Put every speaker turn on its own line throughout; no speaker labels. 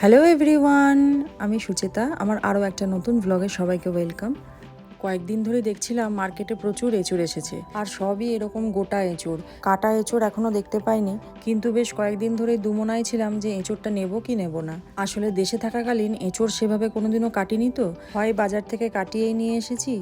Hello everyone আমি সুচেতা আমার আরও একটা নতুন ব্লগে সবাইকে ওয়েলকাম কয়েকদিন ধরে দেখছিলাম মার্কেটে প্রচুর এঁচড় এসেছে। আর সবই এরকম গোটা এঁচড়। কাটা এঁচড় এখনও দেখতে পাইনি, কিন্তু বেশ কয়েকদিন ধরে দুমনায় ছিলাম যে এঁচড়টা নেব কি নেব না। আসলে দেশে থাকাকালীন এঁচড় সেভাবে কোনোদিনও কাটিনি তো। হয় বাজার থেকে কাটিয়েই নিয়ে এসেছি,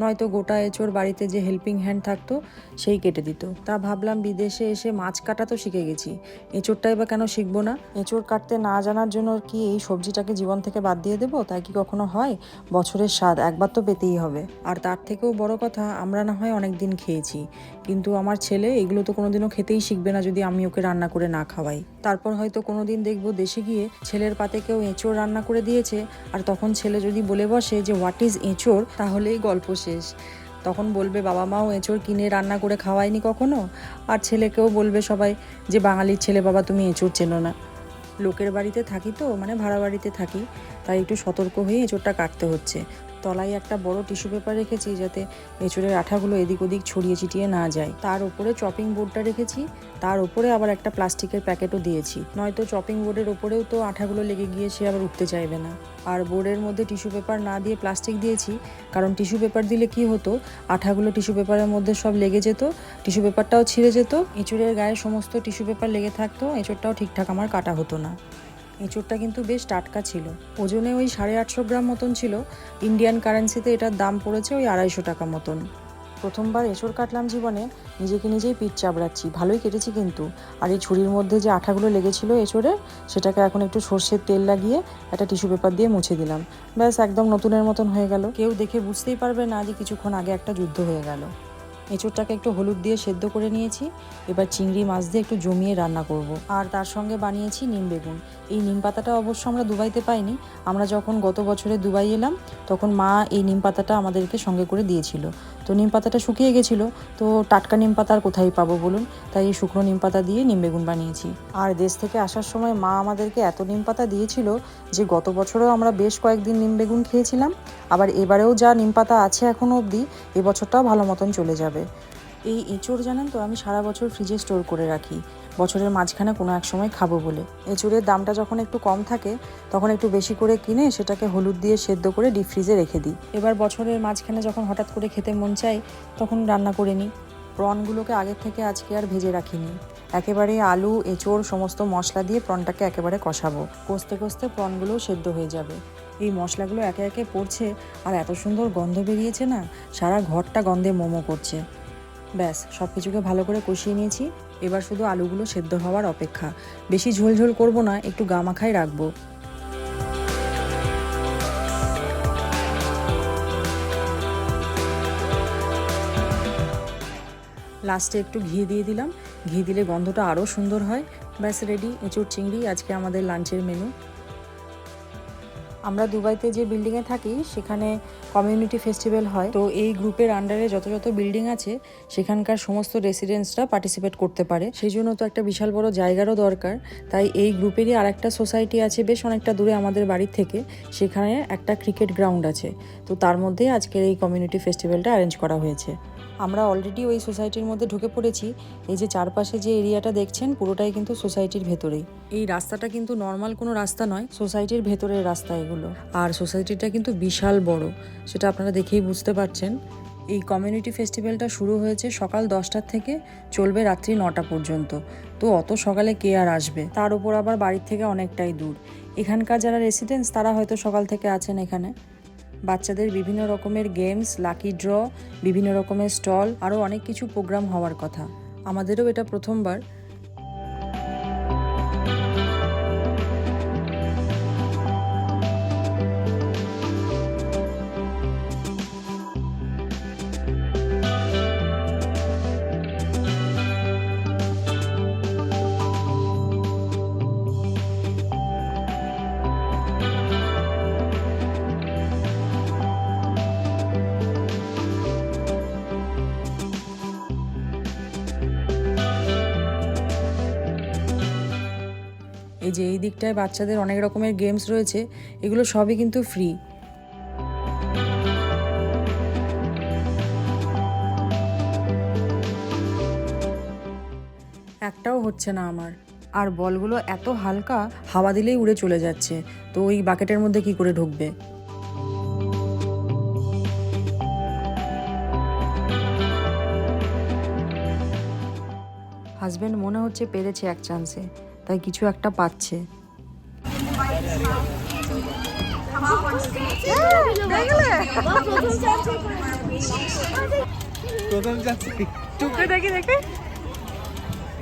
নয়তো গোটা এঁচড় বাড়িতে যে হেল্পিং হ্যান্ড থাকতো, সেই কেটে দিত। তা ভাবলাম বিদেশে এসে মাছ কাটা তো শিখে গেছি। এঁচড়টাই বা কেন শিখব না? এঁচড় কাটতে না জানার জন্য কি এই সবজিটাকে জীবন থেকে বাদ দিয়ে দেবো? তাই কি কখনো হয়? বছরের স্বাদ একবার তো পেতেই হবে। আর তার থেকেও বড় কথা, আমরা না হয় অনেক দিন খেয়েছি। কিন্তু আমার ছেলে এগুলো তো কোনোদিনও খেতেই শিখবে না যদি আমি ওকে রান্না করে না খাওয়াই। তারপর হয়তো কোনোদিন দেখব দেশে গিয়ে ছেলের পাতে কেউ এঁচড় রান্না করে দিয়েছে আর তখন ছেলে যদি বলে বসে যে হোয়াট ইজ এঁচড়? তাহলেই গল্প শেষ। তখন বলবে, বাবা মাও এঁচড় কিনে রান্না করে খাওয়ায়নি কখনো? আর ছেলেকেও বলবে সবাই যে, বাঙালির ছেলে বাবা, তুমি এঁচড় চেনো না। লোকের বাড়িতে থাকি তো মানে ভাড়া বাড়িতে থাকি, তাই একটু সতর্ক হয়ে এঁচড়টা কাটতে হচ্ছে। তলায় একটা বড় টিস্যু পেপার রেখেছি যাতে এঁচড়ের আঠাগুলো এদিক ওদিক ছড়িয়ে ছিটিয়ে না যায়। তার উপরে চপিং বোর্ডটা রেখেছি, তার উপরে আবার একটা প্লাস্টিকের প্যাকেটও দিয়েছি। নয়তো চপিং বোর্ডের ওপরেও তো আঠাগুলো লেগে গিয়ে সে আবার উঠতে চাইবে না। আর বোর্ডের মধ্যে টিস্যু পেপার না দিয়ে প্লাস্টিক দিয়েছি, কারণ টিস্যু পেপার দিলে কি হতো? আঠাগুলো টিস্যু পেপারের মধ্যে সব লেগে যেত, টিস্যু পেপারটাও ছিঁড়ে যেত, এঁচড়ের গায়ে সমস্ত টিস্যু পেপার লেগে থাকতো, এঁচড়টাও ঠিকঠাক আমার কাটা হতো না। এঁচড়টা কিন্তু বেশ টাটকা ছিল। ওজনে ওই সাড়ে আটশো গ্রাম মতন ছিল। ইন্ডিয়ান কারেন্সিতে এটার দাম পড়েছে ওই আড়াইশো টাকা মতন। প্রথমবার এঁচড় কাটলাম জীবনে, নিজেকে নিজেই পিঠ চাবড়াচ্ছি। ভালোই কেটেছি কিন্তু। আর এই ছুরির মধ্যে যে আঠাগুলো লেগেছিল এঁচড়ে সেটাকে এখন একটু সর্ষের তেল লাগিয়ে একটা টিস্যু পেপার দিয়ে মুছে দিলাম। ব্যাস, একদম নতুনের মতন হয়ে গেল। কেউ দেখে বুঝতেই পারবে না যে কিছুক্ষণ আগে একটা যুদ্ধ হয়ে গেল। এঁচড়টাকে একটু হলুদ দিয়ে সেদ্ধ করে নিয়েছি। এবার চিংড়ি মাছ দিয়ে একটু জমিয়ে রান্না করব। আর তার সঙ্গে বানিয়েছি নিম বেগুন। এই নিম পাতাটা অবশ্য আমরা দুবাইতে পাইনি। আমরা যখন গত বছরে দুবাই এলাম, তখন মা এই নিম পাতাটা আমাদেরকে সঙ্গে করে দিয়েছিল। তো নিম পাতাটা শুকিয়ে গেছিল, তো টাটকা নিম পাতা আর কোথায় পাবো বলুন? তাই এই শুকনো নিম পাতা দিয়ে নিম বেগুন বানিয়েছি। আর দেশ থেকে আসার সময় মা আমাদেরকে এত নিম পাতা দিয়েছিল যে গত বছরেও আমরা বেশ কয়েকদিন নিম বেগুন খেয়েছিলাম, আবার এবারেও যা নিম পাতা আছে এখনও অবধি এবছরটাও ভালো মতন চলে যাবে। এই এঁচড় জানেন তো, আমি সারা বছর ফ্রিজে স্টোর করে রাখি। বছরের মাঝখানে কোনো এক সময় খাব বলে। এঁচড়ের দামটা যখন একটু কম থাকে, তখন একটু বেশি করে কিনে সেটাকে হলুদ দিয়ে সেদ্ধ করে ডিপ ফ্রিজে রেখে দিই। এবার বছরের মাঝখানে যখন হঠাৎ করে খেতে মন চাই তখন রান্না করে নিই। প্রনগুলোকে আগের থেকে আজকে আর ভেজে রাখিনি। একেবারে আলু, এঁচড়, সমস্ত মশলা দিয়ে প্রনটাকে একেবারে কষাবো। কষতে কষতে প্রনগুলোও সেদ্ধ হয়ে যাবে। এই মশলাগুলো একে একে পড়ছে আর এত সুন্দর গন্ধ বেরিয়েছে না, সারা ঘরটা গন্ধে মোমো করছে। ব্যাস সব কিছুকে ভালো করে কষিয়ে নিয়েছি। এবার শুধু আলুগুলো সেদ্ধ হওয়ার অপেক্ষা। বেশি ঝোলঝোল ঝোল করব না, একটু গামাখাই রাখব। লাস্টে একটু ঘি দিয়ে দিলাম। ঘি দিলে গন্ধটা আরও সুন্দর হয়। ব্যাস রেডি এঁচুর চিংড়ি, আজকে আমাদের লাঞ্চের মেনু আমরা দুবাইতে যে বিল্ডিংয়ে থাকি, সেখানে কমিউনিটি ফেস্টিভ্যাল হয়। তো এই গ্রুপের আন্ডারে যত যত বিল্ডিং আছে, সেখানকার সমস্ত রেসিডেন্টসরা পার্টিসিপেট করতে পারে। সেই জন্য তো একটা বিশাল বড় জায়গারও দরকার। তাই এই গ্রুপেরই আর একটা সোসাইটি আছে বেশ অনেকটা দূরে আমাদের বাড়ির থেকে। সেখানে একটা ক্রিকেট গ্রাউন্ড আছে। তো তার মধ্যে আজকের এই কমিউনিটি ফেস্টিভ্যালটা অ্যারেঞ্জ করা হয়েছে। আমরা অলরেডি ওই সোসাইটির মধ্যে ঢুকে পড়েছি। এই যে চারপাশে যে এরিয়াটা দেখছেন, পুরোটাই কিন্তু সোসাইটির ভেতরেই। এই রাস্তাটা কিন্তু নর্মাল কোনো রাস্তা নয় সোসাইটির ভেতরের রাস্তা এগুলো। আর সোসাইটিটা কিন্তু বিশাল বড়, সেটা আপনারা দেখেই বুঝতে পারছেন। এই কমিউনিটি ফেস্টিভ্যালটা শুরু হয়েছে সকাল দশটার থেকে চলবে রাত্রি নটা পর্যন্ত। তো অত সকালে কে আর আসবে? তার উপর আবার বাড়ির থেকে অনেকটাই দূর। এখানকার যারা রেসিডেন্টস তারা হয়তো সকাল থেকে আছেন এখানে। বাচ্চাদের বিভিন্ন রকমের গেমস লাকি ড্র বিভিন্ন রকমের স্টল আরও অনেক কিছু প্রোগ্রাম হওয়ার কথা। আমাদেরও এটা প্রথমবার। যে এই দিকটায় বাচ্চাদের অনেক রকমের গেমস রয়েছে, এগুলো সবই কিন্তু ফ্রি একটাও হচ্ছে না আমার। আর বলগুলো এত হালকা, হাওয়া দিলেই উড়ে চলে যাচ্ছে। তো ওই বাকেটের মধ্যে কি করে ঢুকবে? হাজবেন্ড মনে হচ্ছে পেরেছে এক চান্সে তাই কিছু একটা পাচ্ছে।
প্রথম যাচ্ছি
টুকরে দেখি দেখে।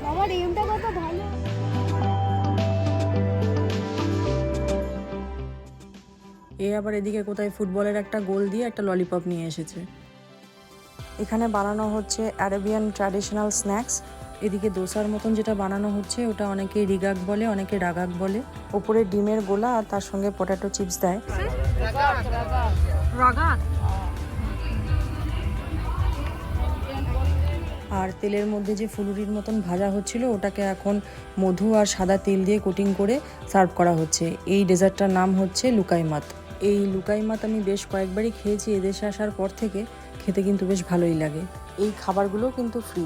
বাবার এমটা কত ভালো
এ আবার এদিকে কোথায় ফুটবলের একটা গোল দিয়ে একটা ললিপপ নিয়ে এসেছে। এখানে বানানো হচ্ছে অ্যারাবিয়ান ট্র্যাডিশনাল স্ন্যাক্স এদিকে দোসার মতন যেটা বানানো হচ্ছে ওটা অনেকে রিগাক বলে অনেকে রাগাক বলে। ওপরে ডিমের গোলা আর তার সঙ্গে পটাটো চিপস দেয়। আর তেলের মধ্যে যে ফুলুরির মতন ভাজা হচ্ছিল ওটাকে এখন মধু আর সাদা তেল দিয়ে কোটিং করে সার্ভ করা হচ্ছে। এই ডেজার্টটার নাম হচ্ছে লুকাইমাত। এই লুকাইমাত আমি বেশ কয়েকবারই খেয়েছি এদেশে আসার পর থেকে খেতে কিন্তু বেশ ভালোই লাগে। এই খাবারগুলো কিন্তু ফ্রি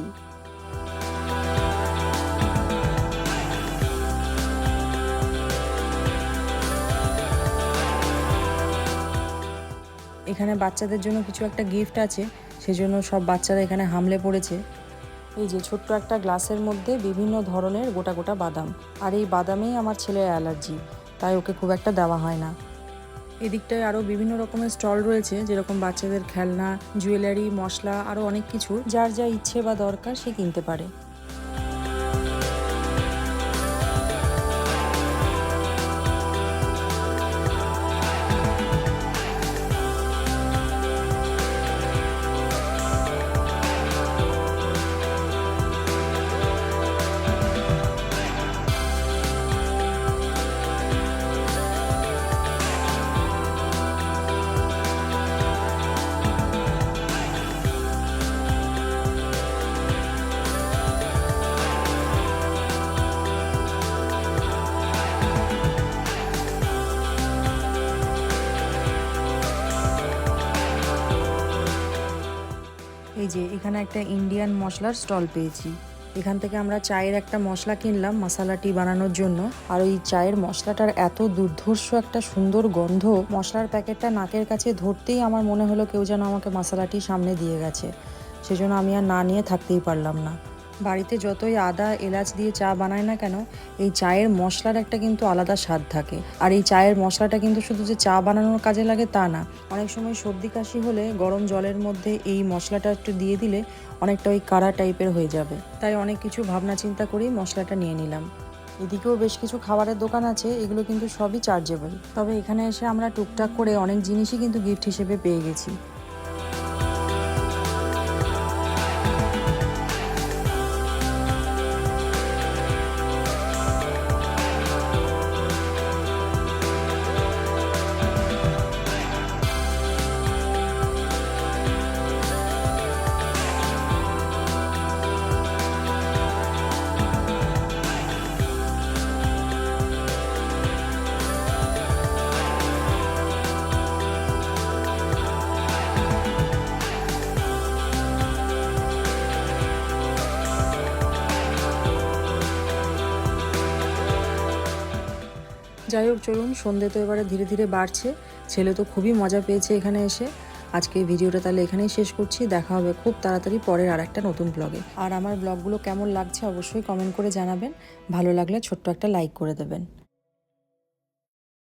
এখানে বাচ্চাদের জন্য কিছু একটা গিফট আছে, সেজন্য সব বাচ্চারা এখানে হামলে পড়েছে। এই যে ছোট্ট একটা গ্লাসের মধ্যে বিভিন্ন ধরনের গোটা গোটা বাদাম। আর এই বাদামেই আমার ছেলের অ্যালার্জি, তাই ওকে খুব একটা দেওয়া হয় না। এদিকটায় আরও বিভিন্ন রকমের স্টল রয়েছে, যেরকম বাচ্চাদের খেলনা, জুয়েলারি, মশলা আরও অনেক কিছু। যার যা ইচ্ছে বা দরকার সে কিনতে পারে। এই যে, এখানে একটা ইন্ডিয়ান মশলার স্টল পেয়েছি। এখান থেকে আমরা চায়ের একটা মশলা কিনলাম মশালাটি বানানোর জন্য। আর ওই চায়ের মশলাটার এত দুর্ধর্ষ একটা সুন্দর গন্ধ, মশলার প্যাকেটটা নাকের কাছে ধরতেই আমার মনে হলো কেউ যেন আমাকে মশলাটি সামনে দিয়ে গেছে। সেজন্য আমি আর না নিয়ে থাকতেই পারলাম না। বাড়িতে যতই আদা, এলাচ দিয়ে চা বানায় না কেন, এই চায়ের মশলার একটা কিন্তু আলাদা স্বাদ থাকে। আর এই চায়ের মশলাটা কিন্তু শুধু যে চা বানানোর কাজে লাগে তা না। অনেক সময় সর্দি, কাশি হলে গরম জলের মধ্যে এই মশলাটা একটু দিয়ে দিলে অনেকটা ওই কাড়া টাইপের হয়ে যাবে। তাই অনেক কিছু ভাবনা চিন্তা করেই মশলাটা নিয়ে নিলাম। এদিকেও বেশ কিছু খাবারের দোকান আছে, এগুলো কিন্তু সবই চার্জেবল তবে এখানে এসে আমরা টুকটাক করে অনেক জিনিসই কিন্তু গিফট হিসেবে পেয়ে গেছি। যাই হোক, চলুন, সন্ধে তো এবারে ধীরে ধীরে বাড়ছে। ছেলে তো খুবই মজা পেয়েছে এখানে এসে। আজকে ভিডিওটা তাহলে এখানেই শেষ করছি। দেখা হবে খুব তাড়াতাড়ি পরের আর একটা নতুন ব্লগে আর আমার ব্লগগুলো কেমন লাগছে অবশ্যই কমেন্ট করে জানাবেন। ভালো লাগলে ছোট্ট একটা লাইক করে দেবেন।